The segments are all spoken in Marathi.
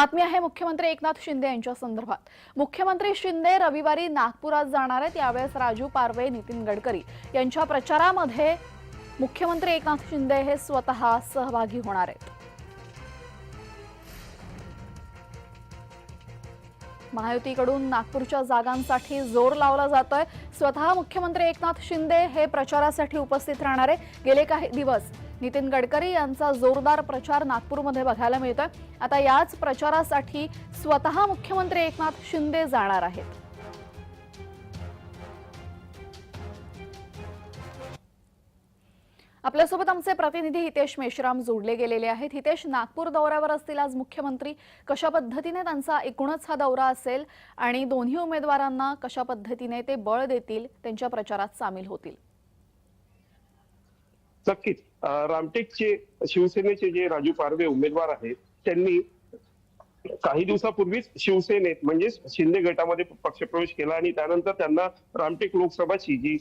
बातमी आहे मुख्यमंत्री एकनाथ शिंदे यांच्या संदर्भात. मुख्यमंत्री शिंदे रविवारी नागपुरात जाणार आहेत. यावेळेस राजू पारवे नितीन गडकरी यांच्या प्रचारामध्ये मुख्यमंत्री एकनाथ शिंदे हे स्वतः सहभागी होणार आहेत. महायुतीकडून नागपूरच्या जागांसाठी जोर लावला जातोय. स्वतः मुख्यमंत्री एकनाथ शिंदे हे प्रचारासाठी उपस्थित राहणार. आहे गेले काही दिवस नितीन गडकरी यांचा जोरदार प्रचार नागपूरमध्ये बघायला मिळतोय. आता याच प्रचारासाठी स्वतः मुख्यमंत्री एकनाथ शिंदे जाणार आहेत. आपल्यासोबत आमचे प्रतिनिधी हितेश मेश्राम जोडले गेलेले आहेत. हितेश नागपूर दौऱ्यावर असतील आज मुख्यमंत्री कशा पद्धतीने त्यांचा एकूणच हा दौरा असेल आणि दोन्ही उमेदवारांना कशा पद्धतीने ते बळ देतील त्यांच्या प्रचारात सामील होतील? नक्कीच. रामटेकचे शिवसेनेचे जे राजू पारवे उमेदवार आहेत त्यांनी काही दिवसापूर्वीच शिवसेनेत म्हणजेच शिंदे गटामध्ये पक्षप्रवेश केला आणि त्यानंतर त्यांना रामटेक लोकसभाची जी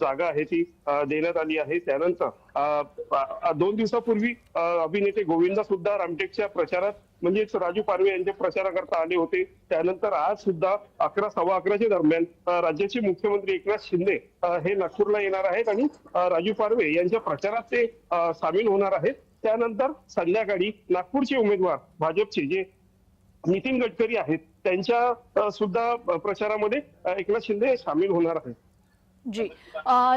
जागा आहे ती देण्यात आली आहे. त्यानंतर दोन दिवसापूर्वी अभिनेते गोविंदा सुद्धा रामटेकच्या प्रचारात म्हणजेच राजू पारवे यांच्या प्रचाराकरता आले होते. त्यानंतर आज सुद्धा अकरा सव्वा अकराच्या दरम्यान राज्याचे मुख्यमंत्री एकनाथ शिंदे हे नागपूरला येणार आहेत आणि राजू पारवे यांच्या प्रचारात ते सामील होणार आहेत. त्यानंतर संध्याकाळी नागपूरचे उमेदवार भाजपचे जे नितीन गडकरी आहेत. त्यांच्या सुद्धा प्रचारामध्ये एकनाथ शिंदे सामील होणार आहेत. जी.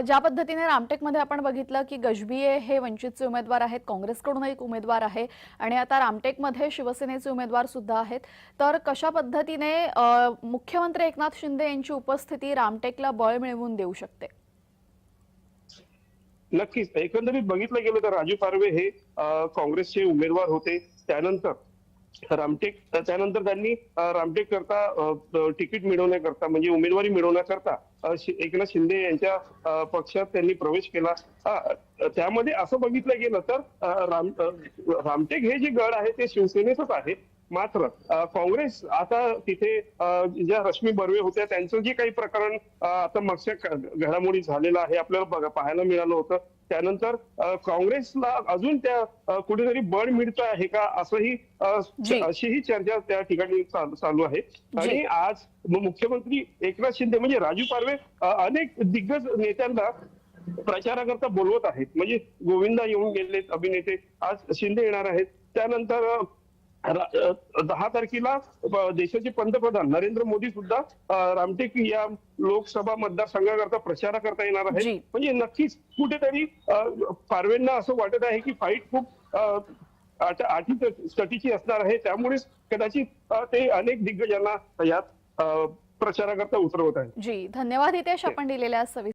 ज्या पद्धतीने रामटेकमध्ये आपण बघितलं की गजबिये हे वंचितचे उमेदवार आहेत काँग्रेसकडून एक उमेदवार आहे आणि आता रामटेकमध्ये शिवसेनेचे उमेदवार सुद्धा आहेत. तर कशा पद्धतीने मुख्यमंत्री एकनाथ शिंदे यांची उपस्थिती रामटेकला बळ मिळवून देऊ शकते? नक्कीच. एकंदरीत बघितलं गेलं तर राजू पारवे हे काँग्रेसचे उमेदवार होते. त्यानंतर रामटेक त्यानंतर त्यांनी रामटेक करता तिकीट मिळवण्याकरता म्हणजे उमेदवारी मिळवण्याकरता एकनाथ शिंदे यांच्या पक्षात त्यांनी प्रवेश केला. त्यामध्ये असं बघितलं गेलं तर राम रामटेक हे जे गड आहे ते शिवसेनेचंच आहे. मात्र काँग्रेस आता तिथे ज्या रश्मी बर्वे होत्या त्यांचं जे काही प्रकरण आता मागच्या घडामोडी झालेलं आहे आपल्याला बघा पाहायला मिळालं होतं. त्यानंतर काँग्रेसला अजून त्या कुठेतरी बळ मिळतं आहे का असंही. अशीही चर्चा त्या ठिकाणी चाल- आहे. आणि आज मुख्यमंत्री एकनाथ शिंदे म्हणजे राजू पारवे अनेक दिग्गज नेत्यांना प्रचाराकरता बोलवत आहेत. म्हणजे गोविंदा येऊन गेलेत अभिनेते आज शिंदे येणार आहेत. त्यानंतर दहा तारखेला देशाचे पंतप्रधान नरेंद्र मोदी सुद्धा रामटेक या लोकसभा मतदारसंघाकरता प्रचाराकरता येणार जी. आहेत म्हणजे नक्कीच कुठेतरी पारवेंना असं वाटत आहे की फाईट खूप आठी तटीची असणार आहे. त्यामुळेच कदाचित ते अनेक दिग्गजांना यात प्रचाराकरता उतरवत आहेत. जी. धन्यवाद हितेश आपण दिलेल्या सविस्तर